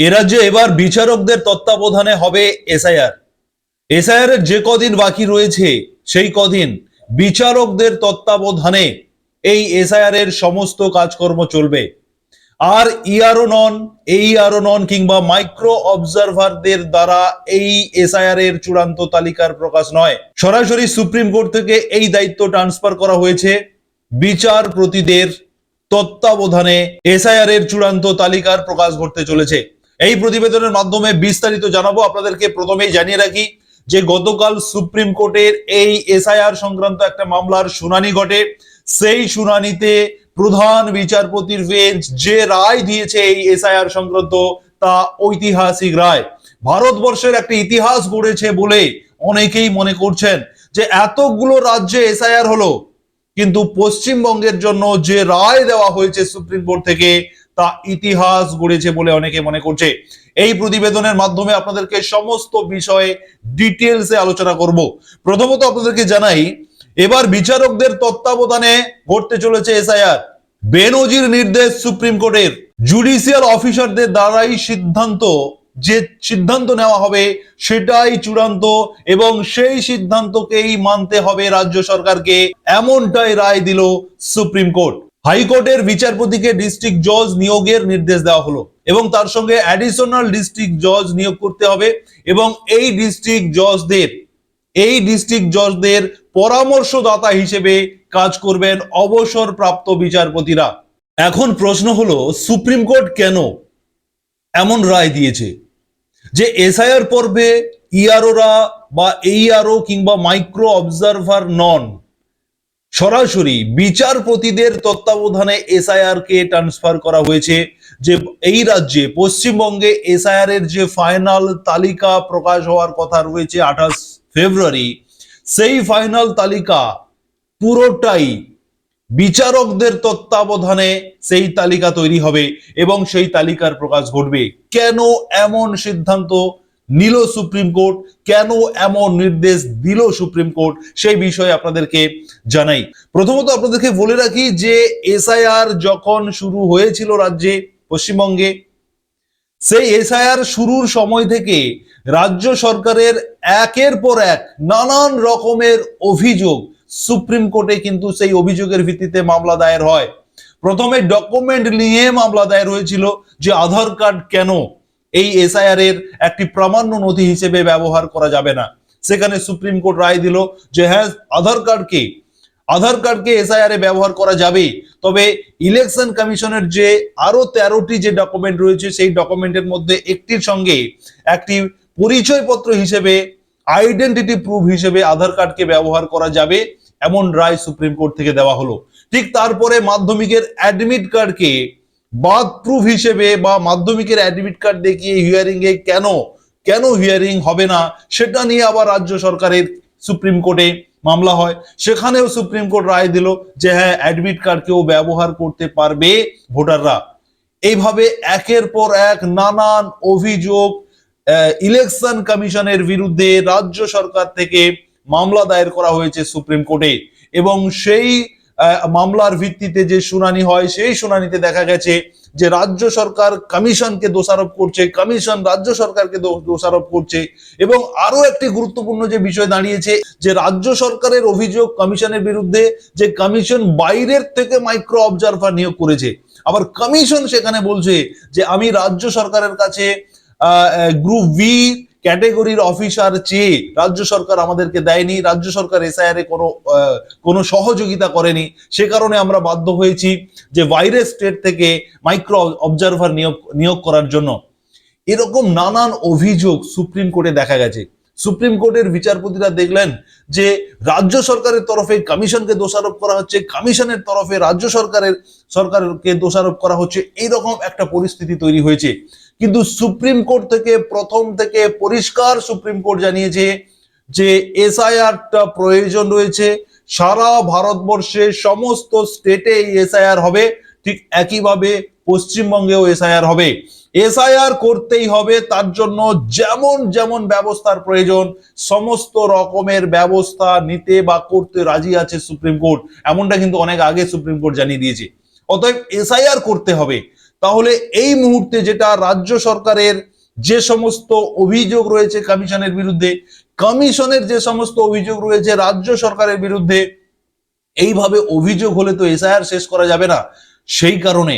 এ রাজ্যে এবার বিচারকদের তত্ত্বাবধানে হবে এসআইআর। এসআইআর এর যে কদিন বাকি রয়েছে, সেই কদিন বিচারকদের তত্ত্বাবধানে এই এসআইআর এর সমস্ত কাজকর্ম চলবে। আর ইআরও নন এইআরও নন কিংবা মাইক্রো অবজারভারদের দ্বারা এই এসআইআর এর চূড়ান্ত তালিকার প্রকাশ নয়। সরাসরি সুপ্রিম কোর্ট থেকে এই দায়িত্ব ট্রান্সফার করা হয়েছে। বিচারপতিদের তত্ত্বাবধানে এসআইআর এর চূড়ান্ত তালিকার প্রকাশ ঘটতে চলেছে। এই প্রতিবেদনের মাধ্যমে বিস্তারিত জানাব। আপনাদেরকে প্রথমেই জানিয়ে রাখি যে গতকাল সুপ্রিম কোর্টের এই এসআইআর সংক্রান্ত একটা মামলার শুনানি ঘটে। সেই শুনানিতে প্রধান বিচারপতির বেঞ্চ যে রায় দিয়েছে এই এসআইআর সংক্রান্ত তা ঐতিহাসিক রায়। ভারতবর্ষের একটা ইতিহাস গড়েছে বলে অনেকেই মনে করছেন যে এতগুলো রাজ্যে এসআইআর হলো, কিন্তু পশ্চিমবঙ্গের জন্য যে রায় দেওয়া হয়েছে সুপ্রিম কোর্ট থেকে তা ইতিহাস গড়েছে বলে অনেকে মনে করছে। এই প্রতিবেদনের মাধ্যমে আপনাদেরকে সমস্ত বিষয়ে ডিটেলসে আলোচনা করব। প্রথমত আপনাদেরকে জানাই, এবার বিচারকদের তত্ত্বাবধানে ঘটতে চলেছে এসআইআর। বেনজির নির্দেশ সুপ্রিম কোর্টের। জুডিশিয়াল অফিসারদের দ্বারাই সিদ্ধান্ত, যে সিদ্ধান্ত নেওয়া হবে সেটাই চূড়ান্ত এবং সেই সিদ্ধান্তকেই মানতে হবে রাজ্য সরকারকে, এমনটাই রায় দিল সুপ্রিম কোর্ট। হাইকোর্টের বিচারপতিকে ডিস্ট্রিক্ট জজ নিয়োগের নির্দেশ দেওয়া হলো এবং তার সঙ্গে অ্যাডিশনাল ডিস্ট্রিক্ট জজ নিয়োগ করতে হবে এবং এই ডিস্ট্রিক্ট জজদের, এই ডিস্ট্রিক্ট জজদের পরামর্শদাতা হিসেবে কাজ করবেন অবসরপ্রাপ্ত বিচারপতিরা। এখন প্রশ্ন হলো, সুপ্রিম কোর্ট কেন এমন রায় দিয়েছে? যে এসআইআর পর্বে ইআরওরা বা এইআরও কিংবা মাইক্রো অবজারভার নন সরাসরি বিচারপতিদের তত্ত্বাবধানে এসআইআর কে ট্রান্সফার করা হয়েছে, যে এই রাজ্যে, পশ্চিমবঙ্গে এসআইআর এর যে ফাইনাল তালিকা প্রকাশ হওয়ার কথা রয়েছে আঠাশ ফেব্রুয়ারি, সেই ফাইনাল তালিকা পুরোটাই বিচারকদের তত্ত্বাবধানে সেই তালিকা তৈরি হবে এবং সেই তালিকার প্রকাশ ঘটবে। কেন এমন সিদ্ধান্ত? নিল সুপ্রিম কোর্ট, কেন এমন নির্দেশ দিল সুপ্রিম কোর্ট, সেই বিষয়ে আপনাদেরকে জানাই। প্রথমত আপনাদেরকে বলে রাখি যে এসআইআর যখন শুরু হয়েছিল রাজ্যে, পশ্চিমবঙ্গে, সেই এসআইআর শুরুর সময় থেকে রাজ্য সরকারের একের পর এক নানান রকমের অভিযোগ সুপ্রিম কোর্টে কিন্তু সেই অভিযোগের ভিত্তিতে মামলা দায়ের হয়। প্রথমে ডকুমেন্ট নিয়ে মামলা দায়ের হয়েছিল যে আধার কার্ড কেন এই এসআইআর এর একটি প্রামাণ্য নথি হিসেবে ব্যবহার করা যাবে না। সেখানে সুপ্রিম কোর্ট রায় দিল যে হ্যাঁ আধার কার্ডকে আধার কার্ডকে এসআইআর এ ব্যবহার করা যাবে। তবে ইলেকশন কমিশনের যে আরও তেরোটি যে ডকুমেন্ট রয়েছে, সেই ডকুমেন্টের মধ্যে একটির সঙ্গে একটি পরিচয়পত্র হিসেবে, আইডেন্টিটি প্রুফ হিসেবে আধার কার্ডকে ব্যবহার করা যাবে, এমন রায় সুপ্রিম কোর্ট থেকে দেওয়া হলো। ঠিক তারপরে মাধ্যমিকের অ্যাডমিট কার্ডকে বাদ প্রুফ হিসেবে বা মাধ্যমিকের অ্যাডমিট কার্ড দেখিয়ে হিয়ারিং এ কেন কেন হিয়ারিং হবে না, সেটা নিয়ে আবার রাজ্য সরকারের সুপ্রিম কোর্টে মামলা হয়। সেখানেও সুপ্রিম কোর্ট রায় দিল যে হ্যাঁ অ্যাডমিট কার্ড কেউ ব্যবহার করতে পারবে ভোটাররা। এইভাবে একের পর এক নানান অভিযোগ ইলেকশন কমিশনের বিরুদ্ধে রাজ্য সরকার থেকে মামলা দায়ের করা হয়েছে সুপ্রিম কোর্টে। এবং সেই মামলার ভিত্তিতে যে শুনানি হয়, সেই শুনানিতে দেখা গেছে যে রাজ্য সরকার কমিশনকে দোষারোপ করছে, কমিশন রাজ্য সরকারকে দোষারোপ করছে এবং আরও একটি গুরুত্বপূর্ণ যে বিষয় দাঁড়িয়েছে যে রাজ্য সরকারের অভিযোগ কমিশনের বিরুদ্ধে যে কমিশন বাইরের থেকে মাইক্রো অবজারভার নিয়োগ করেছে। আবার কমিশন সেখানে বলছে যে আমি রাজ্য সরকারের কাছে গ্রুপ ভি ক্যাটেগরির অফিসার চেয়ে রাজ্য সরকার আমাদেরকে দেয়নি, রাজ্য সরকার এসআইআর এ কোনো কোনো সহযোগিতা করেনি। সে কারণে আমরা বাধ্য হয়েছি যে বাইরের স্টেট থেকে মাইক্রো অবজারভার নিয়োগ নিয়োগ করার জন্য। এরকম নানান অভিযোগ সুপ্রিম কোর্টে দেখা গেছে। সুপ্রিম কোর্টের বিচারপতিরা দেখলেন যে রাজ্য সরকারের তরফে কমিশনকে দোষারোপ করা হচ্ছে কমিশনের তরফে রাজ্য সরকারের, সরকারকে দোষারোপ করা হচ্ছে। এইরকম একটা পরিস্থিতি তৈরি হয়েছে। কিন্তু সুপ্রিম কোর্ট থেকে, প্রথম থেকে পরিষ্কার সুপ্রিম কোর্ট জানিয়েছে যে এসআইআরটা প্রয়োজন রয়েছে। সারা ভারতবর্ষে সমস্ত স্টেটে এসআইআর হবে। ঠিক একইভাবে পশ্চিমবঙ্গেও এসআইআর হবে। এসআইআর করতেই হবে, তার জন্য যেমন যেমন ব্যবস্থার প্রয়োজন, সমস্ত রকমের ব্যবস্থা নিতে বা করতে রাজি আছে সুপ্রিম কোর্ট। এমনটা কিন্তু অনেক আগে সুপ্রিম কোর্ট জানিয়ে দিয়েছে। অতএব এসআইআর করতে হবে। তাহলে এই মুহূর্তে যেটা রাজ্য সরকারের যে সমস্ত অভিযোগ রয়েছে কমিশনের বিরুদ্ধে, কমিশনের যে সমস্ত অভিযোগ রয়েছে রাজ্য সরকারের বিরুদ্ধে, এইভাবে অভিযোগ হলে তো এসআইআর শেষ করা যাবে না। সেই কারণে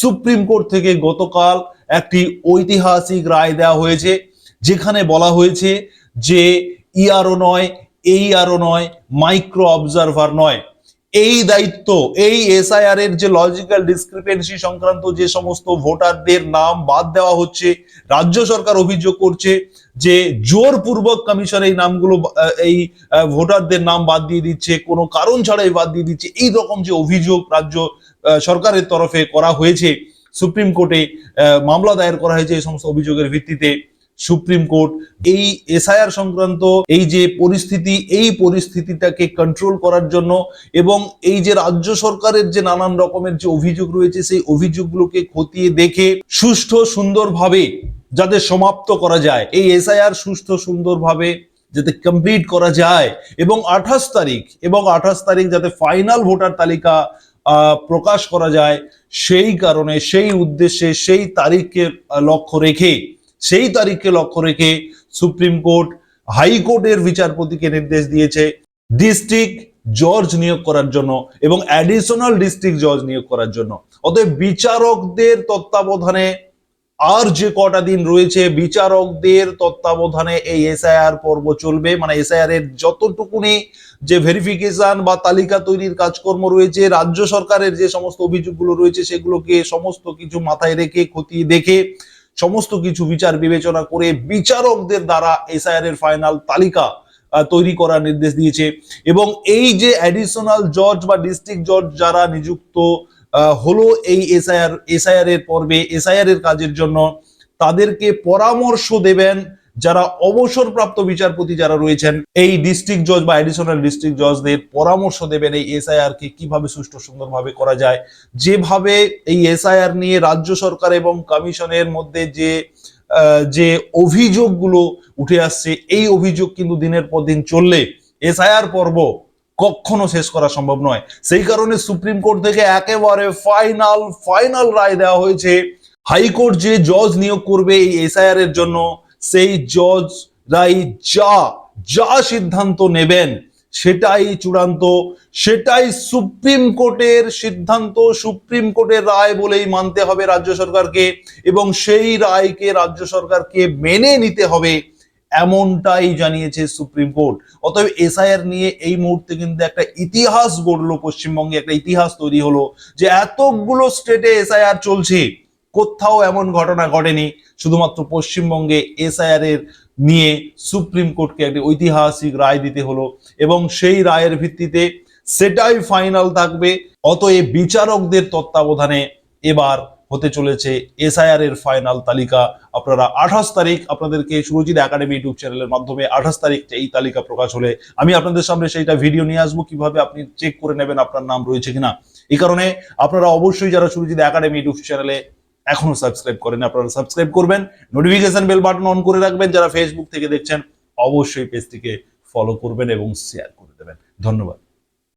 সুপ্রিম কোর্ট থেকে গতকাল একটি ঐতিহাসিক রায় দেওয়া হয়েছে, যেখানে বলা হয়েছে যে ইআরও নয় এই আরও নয় মাইক্রো অবজারভার নয়। এই দায়িত্ব, এই এসআইআর এর যে লজিক্যাল ডিসক্রিপেন্সি সংক্রান্ত যে সমস্ত ভোটারদের নাম বাদ দেওয়া হচ্ছে, রাজ্য সরকার অভিযোগ করছে যে জোরপূর্বক কমিশন এই নামগুলো এই ভোটারদের নাম বাদ দিয়ে দিচ্ছে, কোনো কারণ ছাড়াই বাদ দিয়ে দিচ্ছে, এই রকম যে অভিযোগ রাজ্য সরকারের তরফে করা হয়েছে, সুপ্রিম কোর্টে মামলা দায়ের করা হয়েছে এই সমস্ত অভিযোগের ভিত্তিতে। সুপ্রিম কোর্ট, এই এসআইআর সংক্রান্ত এই যে পরিস্থিতি, এই পরিস্থিতিটাকে কন্ট্রোল করার জন্য এবং এই যে রাজ্য সরকারের যে নানান রকমের যে অভিযোগ রয়েছে, সেই অভিযোগগুলোকে খতিয়ে দেখে সুষ্ঠু সুন্দরভাবে যাতে সমাপ্ত করা যায়, এই এসআইআর সুষ্ঠু সুন্দরভাবে যাতে কমপ্লিট করা যায় এবং আঠাশ তারিখ এবং আঠাশ তারিখ যাতে ফাইনাল ভোটার তালিকা প্রকাশ করা যায়, সেই কারণে, সেই উদ্দেশ্যে, সেই তারিখকে লক্ষ্য রেখে সেই তারিখকে লক্ষ্য রেখে সুপ্রিম কোর্ট হাইকোর্টের বিচারপতিকে নির্দেশ দিয়েছে ডিস্ট্রিক্ট জজ নিয়োগ করার জন্য এবং অ্যাডিশনাল ডিস্ট্রিক্ট জজ নিয়োগ করার জন্য। অতএব বিচারকদের তত্ত্বাবধানে আর যে কটা দিন রয়েছে, বিচারকদের তত্ত্বাবধানে এই এসআইআর পর্ব চলবে। মানে এসআইআর এর যতটুকুনি যে ভেরিফিকেশন বা তালিকা তৈরির কাজকর্ম রয়েছে, রাজ্য সরকারের যে সমস্ত অভিযোগগুলো রয়েছে, সেগুলোকে সমস্ত কিছু মাথায় রেখে, খতিয়ে দেখে সমস্ত কিছু বিচার বিবেচনা করে বিচারকদের দ্বারা এসআইআর এর ফাইনাল তালিকা তৈরি করার নির্দেশ দিয়েছে। এবং এই যে অ্যাডিশনাল জজ বা ডিস্ট্রিক্ট জজ যারা নিযুক্ত হলো এই এসআইআর এসআইআর এর পর্বে এসআইআর এর কাজের জন্য তাদেরকে পরামর্শ দেবেন যারা অবসরপ্রাপ্ত বিচারপতি যারা রয়েছেন, এই ডিস্ট্রিক্ট জজ বা অ্যাডিশনাল ডিস্ট্রিক্ট জজদের পরামর্শ দেবেন এই এসআইআর কে কীভাবে সুষ্ঠু সুন্দরভাবে করা যায়। যেভাবে এই এসআইআর নিয়ে রাজ্য সরকার এবং কমিশনের মধ্যে যে যে অভিযোগগুলো উঠে আসছে, এই অভিযোগ কিন্তু দিনের পর দিন চললে এসআইআর পর্ব কখনো শেষ করা সম্ভব নয়। সেই কারণে সুপ্রিম কোর্ট থেকে একেবারে ফাইনাল ফাইনাল রায় দেওয়া হয়েছে। হাইকোর্ট যে জজ নিয়োগ করবে এই এসআইআর এর জন্য সেই জজ রাই যা যা সিদ্ধান্ত নেবেন, সেটাই চূড়ান্ত, সেটাই সুপ্রিম কোর্টের সিদ্ধান্ত, সুপ্রিম কোর্টের রায় বলেই মানতে হবে রাজ্য সরকারকে এবং সেই রায়কে রাজ্য সরকারকে মেনে নিতে হবে, এমনটাই জানিয়েছে সুপ্রিম কোর্ট। অতএব এসআইআর নিয়ে এই মুহূর্তে কিন্তু একটা ইতিহাস গড়লো পশ্চিমবঙ্গে, একটা ইতিহাস তৈরি হলো যে এতগুলো স্টেটে এসআইআর চলছে। কোথাও এমন ঘটনা ঘটেনি, শুধুমাত্র পশ্চিমবঙ্গে এসআইআর এর নিয়ে সুপ্রিম কোর্টকে একটি ঐতিহাসিক রায় দিতে হলো এবং সেই রায়ের ভিত্তিতে সেটাই ফাইনাল থাকবে। অতএব বিচারকদের তত্ত্বাবধানে এবার হতে চলেছে এসআইআর এর ফাইনাল তালিকা। আপনারা আঠাশ তারিখ আপনাদেরকে সুরজিৎ একাডেমি ইউটিউব চ্যানেলের মাধ্যমে আঠাশ তারিখ এই তালিকা প্রকাশ হলে আমি আপনাদের সামনে সেইটা ভিডিও নিয়ে আসব, কীভাবে আপনি চেক করে নেবেন আপনার নাম রয়েছে কিনা। এই কারণে আপনারা অবশ্যই যারা সুরজিৎ একাডেমি ইউটিউব চ্যানেলে এখনও সাবস্ক্রাইব করেন, আপনারা সাবস্ক্রাইব করবেন নোটিফিকেশন বেল বাটন অন করে রাখবেন, যারা ফেসবুক থেকে দেখছেন, অবশ্যই পেজটিকে ফলো করবেন এবং শেয়ার করে দেবেন। ধন্যবাদ।